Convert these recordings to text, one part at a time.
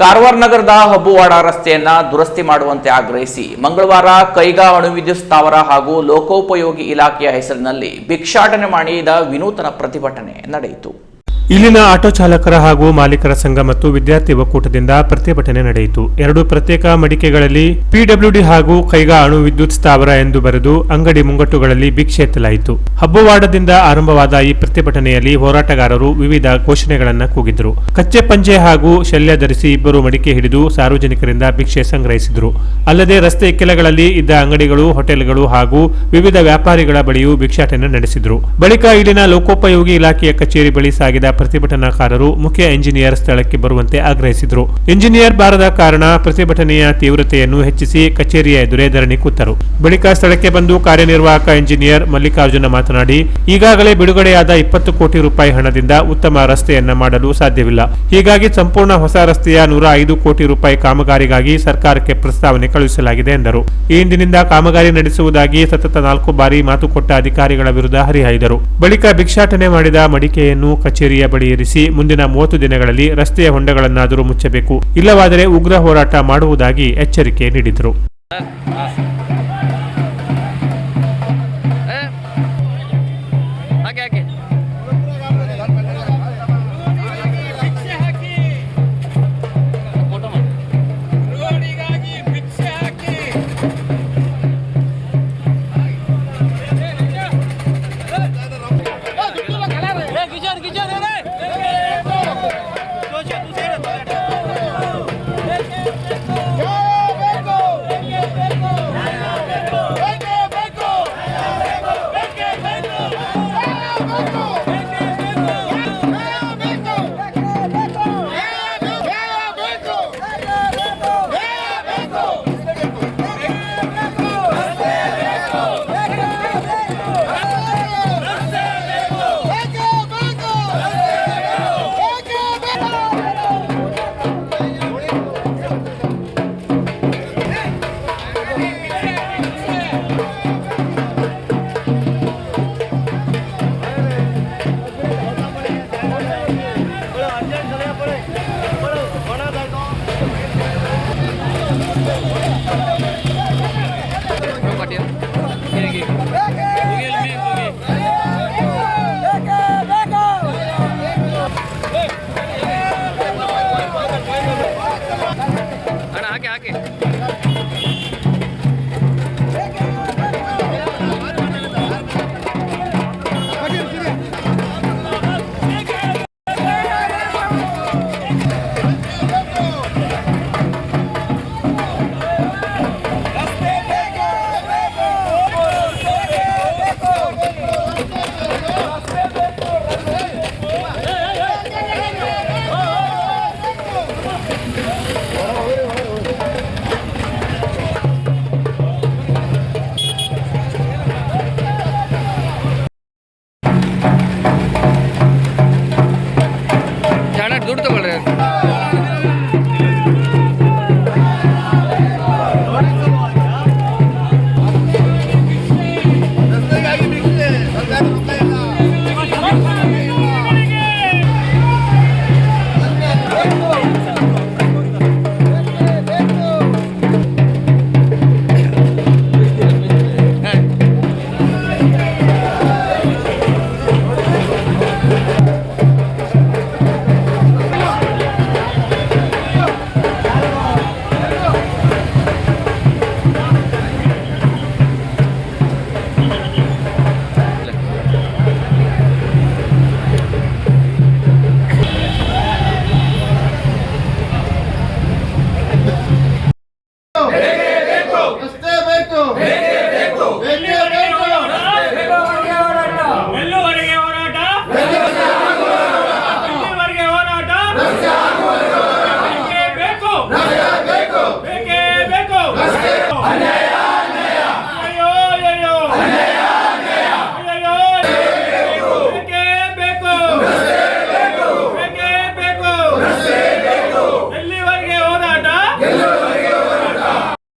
ಕಾರವಾರ ನಗರದ ಹಬ್ಬುವಾಡ ರಸ್ತೆಯನ್ನ ದುರಸ್ತಿ ಮಾಡುವಂತೆ ಆಗ್ರಹಿಸಿ ಮಂಗಳವಾರ ಕೈಗಾ ಅಣುವಿದ್ಯುತ್ ಸ್ಥಾವರ ಹಾಗೂ ಲೋಕೋಪಯೋಗಿ ಇಲಾಖೆಯ ಹೆಸರಿನಲ್ಲಿ ಭಿಕ್ಷಾಟನೆ ಮಾಡಿದ ವಿನೂತನ ಪ್ರತಿಭಟನೆ ನಡೆಯಿತು. ಇಲ್ಲಿನ ಆಟೋ ಚಾಲಕರ ಹಾಗೂ ಮಾಲೀಕರ ಸಂಘ ಮತ್ತು ವಿದ್ಯಾರ್ಥಿ ಒಕ್ಕೂಟದಿಂದ ಪ್ರತಿಭಟನೆ ನಡೆಯಿತು. ಎರಡು ಪ್ರತ್ಯೇಕ ಮಡಿಕೆಗಳಲ್ಲಿ ಪಿಡಬ್ಲ್ಯೂಡಿ ಹಾಗೂ ಕೈಗಾ ಅಣು ವಿದ್ಯುತ್ ಸ್ಥಾವರ ಎಂದು ಬರೆದು ಅಂಗಡಿ ಮುಂಗಟ್ಟುಗಳಲ್ಲಿ ಭಿಕ್ಷೆ ಎತ್ತಲಾಯಿತು. ಹಬ್ಬವಾಡದಿಂದ ಆರಂಭವಾದ ಈ ಪ್ರತಿಭಟನೆಯಲ್ಲಿ ಹೋರಾಟಗಾರರು ವಿವಿಧ ಘೋಷಣೆಗಳನ್ನು ಕೂಗಿದ್ರು. ಕಚ್ಚೆ ಪಂಜೆ ಹಾಗೂ ಶಲ್ಯ ಧರಿಸಿ ಇಬ್ಬರು ಮಡಿಕೆ ಹಿಡಿದು ಸಾರ್ವಜನಿಕರಿಂದ ಭಿಕ್ಷೆ ಸಂಗ್ರಹಿಸಿದರು. ಅಲ್ಲದೆ ರಸ್ತೆ ಕೆಲಗಳಲ್ಲಿ ಇದ್ದ ಅಂಗಡಿಗಳು, ಹೋಟೆಲ್ಗಳು ಹಾಗೂ ವಿವಿಧ ವ್ಯಾಪಾರಿಗಳ ಬಳಿಯೂ ಭಿಕ್ಷಾಟನೆ ನಡೆಸಿದ್ರು. ಬಳಿಕ ಇಲ್ಲಿನ ಲೋಕೋಪಯೋಗಿ ಇಲಾಖೆಯ ಕಚೇರಿ ಬಳಿ ಸಾಗಿದ ಪ್ರತಿಭಟನಾಕಾರರು ಮುಖ್ಯ ಎಂಜಿನಿಯರ್ ಸ್ಥಳಕ್ಕೆ ಬರುವಂತೆ ಆಗ್ರಹಿಸಿದರು. ಎಂಜಿನಿಯರ್ ಬಾರದ ಕಾರಣ ಪ್ರತಿಭಟನೆಯ ತೀವ್ರತೆಯನ್ನು ಹೆಚ್ಚಿಸಿ ಕಚೇರಿಯ ಎದುರೇ ಧರಣಿ ಕೂತರು. ಬಳಿಕ ಸ್ಥಳಕ್ಕೆ ಬಂದು ಕಾರ್ಯನಿರ್ವಾಹಕ ಎಂಜಿನಿಯರ್ ಮಲ್ಲಿಕಾರ್ಜುನ ಮಾತನಾಡಿ, ಈಗಾಗಲೇ ಬಿಡುಗಡೆಯಾದ ಇಪ್ಪತ್ತು ಕೋಟಿ ರೂಪಾಯಿ ಹಣದಿಂದ ಉತ್ತಮ ರಸ್ತೆಯನ್ನ ಮಾಡಲು ಸಾಧ್ಯವಿಲ್ಲ. ಹೀಗಾಗಿ ಸಂಪೂರ್ಣ ಹೊಸ ರಸ್ತೆಯ ನೂರ ಐದು ಕೋಟಿ ರೂಪಾಯಿ ಕಾಮಗಾರಿಗಾಗಿ ಸರ್ಕಾರಕ್ಕೆ ಪ್ರಸ್ತಾವನೆ ಕಳುಹಿಸಲಾಗಿದೆ ಎಂದರು. ಈ ಹಿಂದಿನಿಂದ ಕಾಮಗಾರಿ ನಡೆಸುವುದಾಗಿ ಸತತ ನಾಲ್ಕು ಬಾರಿ ಮಾತು ಕೊಟ್ಟ ಅಧಿಕಾರಿಗಳ ವಿರುದ್ಧ ಹರಿಹಾಯ್ದರು. ಬಳಿಕ ಭಿಕ್ಷಾಟನೆ ಮಾಡಿದ ಮಡಿಕೆಯನ್ನು ಕಚೇರಿಯ ಬಳಿ ಇರಿಸಿ ಮುಂದಿನ ಮೂವತ್ತು ದಿನಗಳಲ್ಲಿ ರಸ್ತೆಯ ಹೊಂಡಗಳನ್ನಾದರೂ ಮುಚ್ಚಬೇಕು. ಇಲ್ಲವಾದರೆ ಉಗ್ರ ಹೋರಾಟ ಮಾಡುವುದಾಗಿ ಎಚ್ಚರಿಕೆ ನೀಡಿದರು.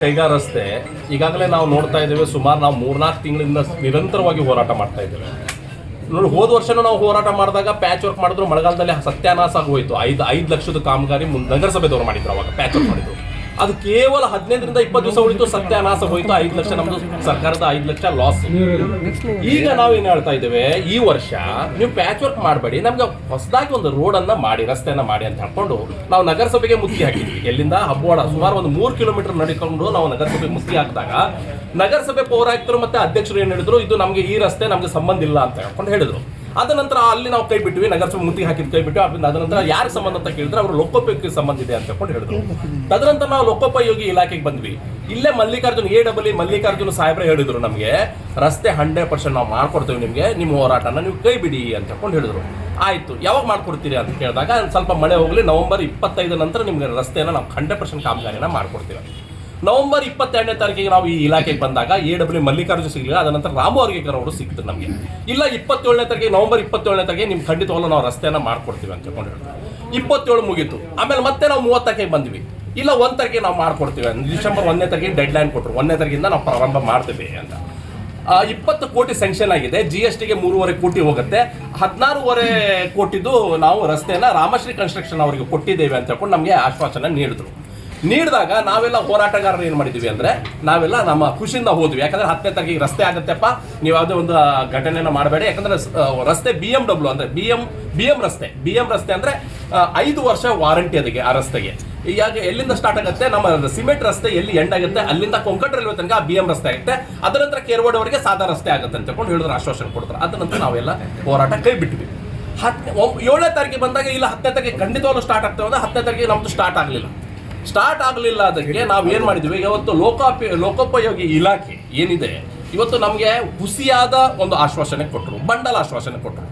ಕೈಗಾ ರಸ್ತೆ ಈಗಾಗಲೇ ನಾವು ನೋಡ್ತಾ ಇದ್ದೇವೆ, ಸುಮಾರು ನಾವು ಮೂರ್ನಾಲ್ಕು ತಿಂಗಳಿಂದ ನಿರಂತರವಾಗಿ ಹೋರಾಟ ಮಾಡ್ತಾ ಇದ್ದೇವೆ. ನೋಡಿ, ಹೋದ ವರ್ಷನೂ ನಾವು ಹೋರಾಟ ಮಾಡಿದಾಗ ಪ್ಯಾಚ್ ವರ್ಕ್ ಮಾಡಿದ್ರು, ಮಳೆಗಾಲದಲ್ಲಿ ಸತ್ಯಾನಾಸ ಆಗೋಯ್ತು. ಐದು ಐದು ಲಕ್ಷದ ಕಾಮಗಾರಿ ನಗರಸಭೆದವರು ಮಾಡಿದ್ರು ಅವಾಗ ಪ್ಯಾಚ್ ವರ್ಕ್ ಮಾಡಿದ್ರು. ಅದು ಕೇವಲ ಹದಿನೈದರಿಂದ ಇಪ್ಪತ್ತು ದಿವಸ ಉಳಿತು ಸತ್ಯಾನಾಶ ಹೋಯಿತು. ಐದು ಲಕ್ಷ ನಮ್ದು ಸರ್ಕಾರದ ಐದು ಲಕ್ಷ ಲಾಸ್ ಈಗ ನಾವು ಏನ್ ಹೇಳ್ತಾ ಇದ್ದೇವೆ, ಈ ವರ್ಷ ನೀವು ಪ್ಯಾಚ್ ವರ್ಕ್ ಮಾಡಬೇಡಿ. ನಮ್ಗೆ ಹೊಸದಾಗಿ ಒಂದು ರೋಡ್ ಅನ್ನ ಮಾಡಿ, ರಸ್ತೆಯನ್ನ ಮಾಡಿ ಅಂತ ಹೇಳ್ಕೊಂಡು ನಾವು ನಗರಸಭೆಗೆ ಮುಕ್ತಿ ಹಾಕಿದ್ವಿ. ಎಲ್ಲಿಂದ? ಹಬ್ಬವಾಡ ಸುಮಾರು ಒಂದು ಮೂರು ಕಿಲೋಮೀಟರ್ ನಡೆಕೊಂಡು ನಾವು ನಗರಸಭೆ ಮುಕ್ತಿ ಹಾಕಿದಾಗ ನಗರಸಭೆ ಪೌರಾಯುಕ್ತರು ಮತ್ತೆ ಅಧ್ಯಕ್ಷರು ಏನ್ ಹೇಳಿದ್ರು? ಇದು ನಮಗೆ ಈ ರಸ್ತೆ ನಮ್ಗೆ ಸಂಬಂಧ ಇಲ್ಲ ಅಂತ ಹೇಳ್ಕೊಂಡು ಹೇಳಿದ್ರು. ಅದ ನಂತರ ಅಲ್ಲಿ ನಾವು ಕೈ ಬಿಟ್ವಿ, ನಗರಸಭೆ ಮುತ್ತಿಗೆ ಹಾಕಿದ್ ಕೈ ಬಿಟ್ಟು ಅದ್- ನಂತರ ಯಾರಿಗೆ ಸಂಬಂಧ ಅಂತ ಕೇಳಿದ್ರೆ ಅವರು ಲೋಕೋಪಯೋಗಿ ಸಂಬಂಧ ಇದೆ ಅಂತ ಹೇಳ್ಕೊಂಡು ಹೇಳಿದ್ರು. ತದನಂತರ ನಾವು ಲೋಕೋಪಯೋಗಿ ಇಲಾಖೆಗೆ ಬಂದ್ವಿ. ಇಲ್ಲೇ ಮಲ್ಲಿಕಾರ್ಜುನ್ ಎ ಡಬಲ್ ಮಲ್ಲಿಕಾರ್ಜುನ ಸಾಹೇಬ್ರೆ ಹೇಳಿದ್ರು ನಮಗೆ, ರಸ್ತೆ ಹಂಡ್ರೆಡ್ ಪರ್ಸೆಂಟ್ ನಾವು ಮಾಡ್ಕೊಡ್ತೇವೆ ನಿಮಗೆ, ನಿಮ್ಮ ಹೋರಾಟನ ನೀವು ಕೈ ಬಿಡಿ ಅಂತ ಹೇಳ್ಕೊಂಡು ಹೇಳಿದ್ರು. ಆಯ್ತು, ಯಾವಾಗ ಮಾಡ್ಕೊಡ್ತೀರಿ ಅಂತ ಕೇಳಿದಾಗ ಸ್ವಲ್ಪ ಮಳೆ ಹೋಗ್ಲಿ, ನವೆಂಬರ್ ಇಪ್ಪತ್ತೈದು ನಂತರ ನಿಮ್ಗೆ ರಸ್ತೆಯನ್ನು ನಾವು ಹಂಡ್ರೆಡ್ ಪರ್ಸೆಂಟ್ ಕಾಮಗಾರಿನ ಮಾಡ್ಕೊಡ್ತೀವಿ. ನವೆಂಬರ್ ಇಪ್ಪತ್ತೆರಡನೇ ತಾರೀಕಿಗೆ ನಾವು ಈ ಇಲಾಖೆಗೆ ಬಂದಾಗ ಎ ಡಬ್ಲ್ಯೂ ಮಲ್ಲಿಕಾರ್ಜುನ್ ಸಿಗಲಿಲ್ಲ ಅದ ನಂತರ ರಾಮು ಅವರ್ಗೇಕರ್ ಅವರು ಸಿಕ್ತು ನಮಗೆ. ಇಲ್ಲ, ಇಪ್ಪತ್ತೇಳನೇ ತಾರೀಕಿಗೆ, ನವೆಂಬರ್ ಇಪ್ಪತ್ತೇಳನೇ ತಾರೀಕಿಗೆ ನಿಮ್ಗೆ ಖಂಡಿತವಾಗ್ಲೂ ನಾವು ರಸ್ತೆಯನ್ನು ಮಾಡ್ಕೊಡ್ತೀವಿ ಅಂತ ಹೇಳ್ಕೊಂಡು ಇಪ್ಪತ್ತೇಳು ಮುಗೀತು. ಆಮೇಲೆ ಮತ್ತೆ ನಾವು ಮೂವತ್ತಕ್ಕೆ ಬಂದ್ವಿ. ಇಲ್ಲ, ಒಂದ್ ತಾರೀಕಿಗೆ ನಾವು ಮಾಡ್ಕೊಡ್ತೀವಿ ಡಿಸೆಂಬರ್ ಒಂದನೇ ತಾರೀಕಿಗೆ ಡೆಡ್ ಲೈನ್ ಕೊಟ್ಟರು ಒಂದನೇ ತಾರೀಕಿಂದ ನಾವು ಪ್ರಾರಂಭ ಮಾಡ್ತೀವಿ ಅಂತ. ಇಪ್ಪತ್ತು ಕೋಟಿ ಸ್ಯಾಂಕ್ಷನ್ ಆಗಿದೆ. ಜಿ ಎಸ್ ಟಿಗೆ ಮೂರುವರೆ ಕೋಟಿ ಹೋಗುತ್ತೆ. ಹದಿನಾರೂವರೆ ಕೋಟಿದು ನಾವು ರಸ್ತೆಯನ್ನು ರಾಮಶ್ರೀ ಕನ್ಸ್ಟ್ರಕ್ಷನ್ ಅವರಿಗೆ ಕೊಟ್ಟಿದ್ದೇವೆ ಅಂತ ಹೇಳ್ಕೊಂಡು ನಮಗೆ ಆಶ್ವಾಸನೆ ನೀಡಿದ್ರು. ನೀಡಿದಾಗ ನಾವೆಲ್ಲ ಹೋರಾಟಗಾರರು ಏನು ಮಾಡಿದ್ವಿ ಅಂದ್ರೆ ನಾವೆಲ್ಲ ನಮ್ಮ ಖುಷಿಯಿಂದ ಹೋದ್ವಿ. ಯಾಕಂದ್ರೆ ಹತ್ತನೇ ತಾರೀಕಿಗೆ ರಸ್ತೆ ಆಗುತ್ತೆಪ್ಪ. ನೀವು ಯಾವುದೇ ಒಂದು ಘಟನೆಯನ್ನು ಮಾಡಬೇಡಿ. ಯಾಕಂದ್ರೆ ರಸ್ತೆ ಬಿ ಎಂ ಡಬ್ಲ್ಯೂ ಅಂದ್ರೆ ಬಿ ಎಂ ಬಿ ಎಂ ರಸ್ತೆ. ಬಿ ಎಂ ರಸ್ತೆ ಅಂದ್ರೆ ಐದು ವರ್ಷ ವಾರಂಟಿ ಅದಕ್ಕೆ ಆ ರಸ್ತೆಗೆ. ಈಗ ಎಲ್ಲಿಂದ ಸ್ಟಾರ್ಟ್ ಆಗುತ್ತೆ? ನಮ್ಮ ಸಿಮೆಂಟ್ ರಸ್ತೆ ಎಲ್ಲಿ ಎಂಡ್ ಆಗುತ್ತೆ? ಅಲ್ಲಿಂದ ಕೊಂಕಣ ರೈಲ್ವೆ ತನಕ ಬಿ ಎಂ ರಸ್ತೆ ಆಗುತ್ತೆ. ಅದರ ನಂತರ ಕೇರವಾಡ ಅವರಿಗೆ ಸಾದಾ ರಸ್ತೆ ಆಗುತ್ತೆ ಅಂತ ಹೇಳ್ಕೊಂಡು ಹೇಳಿದ್ರು, ಆಶ್ವಾಸನೆ ಕೊಡ್ತಾರೆ. ಅದ ನಂತರ ನಾವೆಲ್ಲ ಹೋರಾಟ ಕೈ ಬಿಟ್ವಿ ಹತ್ತು ಏಳನೇ ತಾರೀಕಿಗೆ ಬಂದಾಗ ಇಲ್ಲ, ಹತ್ತನೇ ತಾರೀಕಿಗೆ ಖಂಡಿತವಾಗ್ಲೂ ಸ್ಟಾರ್ಟ್ ಆಗ್ತೇವೆ ಅಂದ್ರೆ ಹತ್ತನೇ ತಾರೀಕಿಗೆ ನಮ್ಮದು ಸ್ಟಾರ್ಟ್ ಆಗಲಿಲ್ಲ. ಸ್ಟಾರ್ಟ್ ಆಗಲಿಲ್ಲ ಅದಕ್ಕೆ ನಾವು ಏನು ಮಾಡಿದ್ವಿ? ಇವತ್ತು ಲೋಕೋಪ ಲೋಕೋಪಯೋಗಿ ಇಲಾಖೆ ಏನಿದೆ, ಇವತ್ತು ನಮಗೆ ಹುಸಿಯಾದ ಒಂದು ಆಶ್ವಾಸನೆ ಕೊಟ್ಟರು ಬಂಡಲ್ ಆಶ್ವಾಸನೆ ಕೊಟ್ಟರು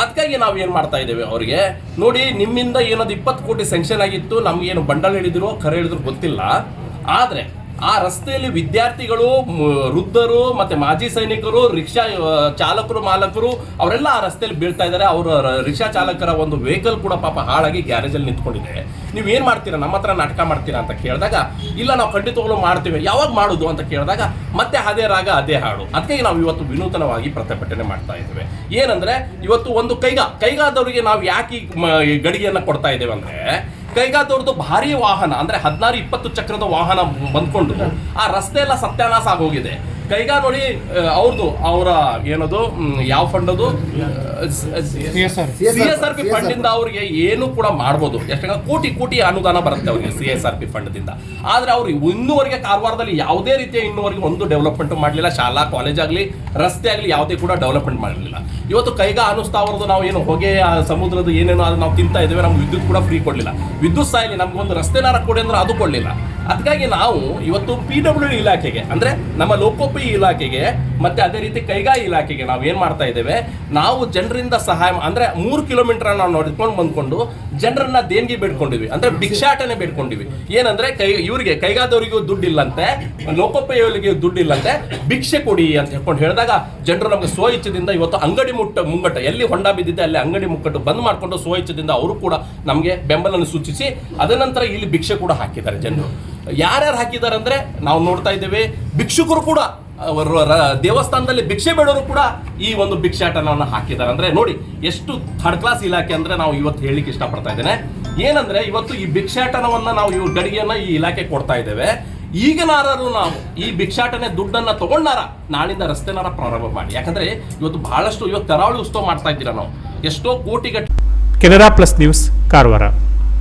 ಅದಕ್ಕಾಗಿ ನಾವು ಏನು ಮಾಡ್ತಾ ಇದ್ದೇವೆ ಅವರಿಗೆ, ನೋಡಿ, ನಿಮ್ಮಿಂದ ಏನದು ಇಪ್ಪತ್ತು ಕೋಟಿ ಸೆಂಕ್ಷನ್ ಆಗಿತ್ತು, ನಮ್ಗೇನು ಬಂಡಲ್ ಹೇಳಿದ್ರು, ಕರೆ ಹೇಳಿದ್ರು ಗೊತ್ತಿಲ್ಲ. ಆದರೆ ಆ ರಸ್ತೆಯಲ್ಲಿ ವಿದ್ಯಾರ್ಥಿಗಳು ವೃದ್ಧರು ಮತ್ತೆ ಮಾಜಿ ಸೈನಿಕರು, ರಿಕ್ಷಾ ಚಾಲಕರು, ಮಾಲಕರು, ಅವರೆಲ್ಲ ಆ ರಸ್ತೆಯಲ್ಲಿ ಬೀಳ್ತಾ ಇದ್ದಾರೆ. ಅವರ ರಿಕ್ಷಾ ಚಾಲಕರ ಒಂದು ವೆಹಿಕಲ್ ಕೂಡ ಪಾಪ ಹಾಳಾಗಿ ಗ್ಯಾರೇಜಲ್ಲಿ ನಿಂತ್ಕೊಂಡಿದೆ. ನೀವು ಏನು ಮಾಡ್ತೀರಾ? ನಮ್ಮ ಹತ್ರ ನಾಟಕ ಮಾಡ್ತೀರಾ ಅಂತ ಕೇಳಿದಾಗ, ಇಲ್ಲ, ನಾವು ಖಂಡಿತವಾಗ್ಲೂ ಮಾಡ್ತೀವಿ. ಯಾವಾಗ ಮಾಡೋದು ಅಂತ ಕೇಳಿದಾಗ, ಮತ್ತೆ ಅದೇ ರಾಗ, ಅದೇ ಹಾಡು. ಅದಕ್ಕೆ ನಾವು ಇವತ್ತು ವಿನೂತನವಾಗಿ ಪ್ರತಿಭಟನೆ ಮಾಡ್ತಾ ಇದ್ದೇವೆ. ಏನಂದ್ರೆ, ಇವತ್ತು ಒಂದು ಕೈಗಾ. ಕೈಗಾದವರಿಗೆ ನಾವು ಯಾಕೆ ಈ ಗಡಿಗೆಯನ್ನ ಕೊಡ್ತಾ ಇದ್ದೇವೆ ಅಂದ್ರೆ ಕೈಗಾದವ್ರದ್ದು ಭಾರಿ ವಾಹನ ಅಂದ್ರೆ ಹದಿನಾರು ಇಪ್ಪತ್ತು ಚಕ್ರದ ವಾಹನ ಬಂದ್ಕೊಂಡು ಆ ರಸ್ತೆ ಎಲ್ಲ ಸತ್ಯಾನಾಶ ಆಗೋಗಿದೆ. ಕೈಗಾ ನೋಡಿ ಅವ್ರದ್ದು ಅವರ ಏನದು ಯಾವ ಫಂಡ್ ಅದು? C S R. P fund ಇಂದ ಅವ್ರಿಗೆ ಏನು ಕೂಡ ಮಾಡ್ಬೋದು. ಯಾಕಂದ್ರೆ ಕೋಟಿ ಕೋಟಿ ಅನುದಾನ ಬರುತ್ತೆ ಅವರಿಗೆ C S R P fund ದಿಂದ ಆದ್ರೆ ಅವ್ರು ಇನ್ನೂವರೆಗೆ ಕಾರವಾರದಲ್ಲಿ ಯಾವುದೇ ರೀತಿಯ ಇನ್ನೂವರೆಗೆ ಒಂದು ಡೆವಲಪ್ಮೆಂಟ್ ಮಾಡಲಿಲ್ಲ. ಶಾಲಾ ಕಾಲೇಜ್ ಆಗಲಿ ರಸ್ತೆ ಆಗಲಿ ಯಾವುದೇ ಕೂಡ ಡೆವಲಪ್ಮೆಂಟ್ ಮಾಡಲಿಲ್ಲ. ಇವತ್ತು ಕೈಗಾ ಅನುಸ್ತಾವರದ್ದು ನಾವು ಏನು ಹೊಗೆ ಆ ಸಮುದ್ರದ ಏನೇನೋ ಅದು ನಾವು ತಿಂತಾ ಇದ್ದೇವೆ ನಮ್ಗೆ ವಿದ್ಯುತ್ ಕೂಡ ಫ್ರೀ ಕೊಡಲಿಲ್ಲ. ವಿದ್ಯುತ್ ಸಾಯಿಲಿ ನಮ್ಗೆ ಒಂದು ರಸ್ತೆನಾರ ಕೊಡಿ ಅಂದ್ರೆ ಅದು ಕೊಡಲಿಲ್ಲ. ಅದಕ್ಕಾಗಿ ನಾವು ಇವತ್ತು ಪಿ ಡಬ್ಲ್ಯೂ ಇಲಾಖೆಗೆ ಅಂದ್ರೆ ನಮ್ಮ ಲೋಕೋಪಯೋಗಿ ಇಲಾಖೆಗೆ, ಮತ್ತೆ ಅದೇ ರೀತಿ ಕೈಗಾ ಇಲಾಖೆಗೆ ನಾವು ಏನ್ ಮಾಡ್ತಾ ಇದ್ದೇವೆ, ನಾವು ಜನರಿಂದ ಸಹಾಯ ಅಂದ್ರೆ ಮೂರು ಕಿಲೋಮೀಟರ್ ನಾವು ನೋಡಿಕೊಂಡು ಬಂದ್ಕೊಂಡು ಜನರನ್ನ ದೇಣಿಗೆ ಬೇಡ್ಕೊಂಡಿವಿ ಅಂದ್ರೆ ಭಿಕ್ಷಾಟನೆ ಬೇಡ್ಕೊಂಡಿವಿ ಏನಂದ್ರೆ ಕೈ, ಇವರಿಗೆ ಕೈಗಾದವರಿಗೂ ದುಡ್ಡು ಇಲ್ಲಂತೆ ಲೋಕೋಪಯೋಗಿಗೆ ದುಡ್ಡು ಇಲ್ಲಂತೆ ಭಿಕ್ಷೆ ಕೊಡಿ ಅಂತ ಹೇಳ್ಕೊಂಡು ಹೇಳಿದಾಗ ಜನರು ನಮಗೆ ಸ್ವ ಇಚ್ಛದಿಂದ ಇವತ್ತು ಅಂಗಡಿ ಮುಟ್ಟ ಮುಂಗಟ್ಟ, ಎಲ್ಲಿ ಹೊಂಡ ಬಿದ್ದಿದೆ ಅಲ್ಲಿ ಅಂಗಡಿ ಮುಕ್ಕಟ್ಟು ಬಂದ್ ಮಾಡಿಕೊಂಡು ಸ್ವ ಇಚ್ಛದಿಂದ ಅವರು ಕೂಡ ನಮಗೆ ಬೆಂಬಲನ ಸೂಚಿಸಿ ಅದನಂತರ ಇಲ್ಲಿ ಭಿಕ್ಷೆ ಕೂಡ ಹಾಕಿದ್ದಾರೆ ಜನರು. ಯಾರ್ಯಾರು ಹಾಕಿದ್ದಾರೆ ಅಂದ್ರೆ ನಾವು ನೋಡ್ತಾ ಇದ್ದೇವೆ, ಭಿಕ್ಷುಕರು ಕೂಡ. ದೇವಸ್ಥಾನದಲ್ಲಿ ಭಿಕ್ಷೆ ಬೇಡೋರು ಕೂಡ ಈ ಒಂದು ಭಿಕ್ಷಾಟನವನ್ನು ಹಾಕಿದ್ದಾರೆ. ಅಂದ್ರೆ ನೋಡಿ, ಎಷ್ಟು ಥರ್ಡ್ ಕ್ಲಾಸ್ ಇಲಾಖೆ ಅಂದ್ರೆ ನಾವು ಇವತ್ತು ಹೇಳಿಕ್ಕೆ ಇಷ್ಟಪಡ್ತಾ ಇದ್ದೇನೆ. ಏನಂದ್ರೆ ಇವತ್ತು ಈ ಭಿಕ್ಷಾಟನವನ್ನ ನಾವು ಇವ್ರ ಗಡಿಗೆಯನ್ನ ಈ ಇಲಾಖೆ ಕೊಡ್ತಾ ಇದ್ದೇವೆ. ಈಗನಾರು ನಾವು ಈ ಭಿಕ್ಷಾಟನೆ ದುಡ್ಡನ್ನ ತಗೊಂಡಾರ ನಾಳಿಂದ ರಸ್ತೆನಾರ ಪ್ರಾರಂಭ ಮಾಡಿ. ಯಾಕಂದ್ರೆ ಇವತ್ತು ಬಹಳಷ್ಟು ಇವತ್ತು ಕರಾವಳಿ ಉತ್ಸವ ಮಾಡ್ತಾ ಇದ್ದೀರಾ ನಾವು. ಎಷ್ಟೋ ಕೋಟಿಗಟ್ಟ ಕೆನರಾ ಪ್ಲಸ್ ನ್ಯೂಸ್, ಕಾರವಾರ.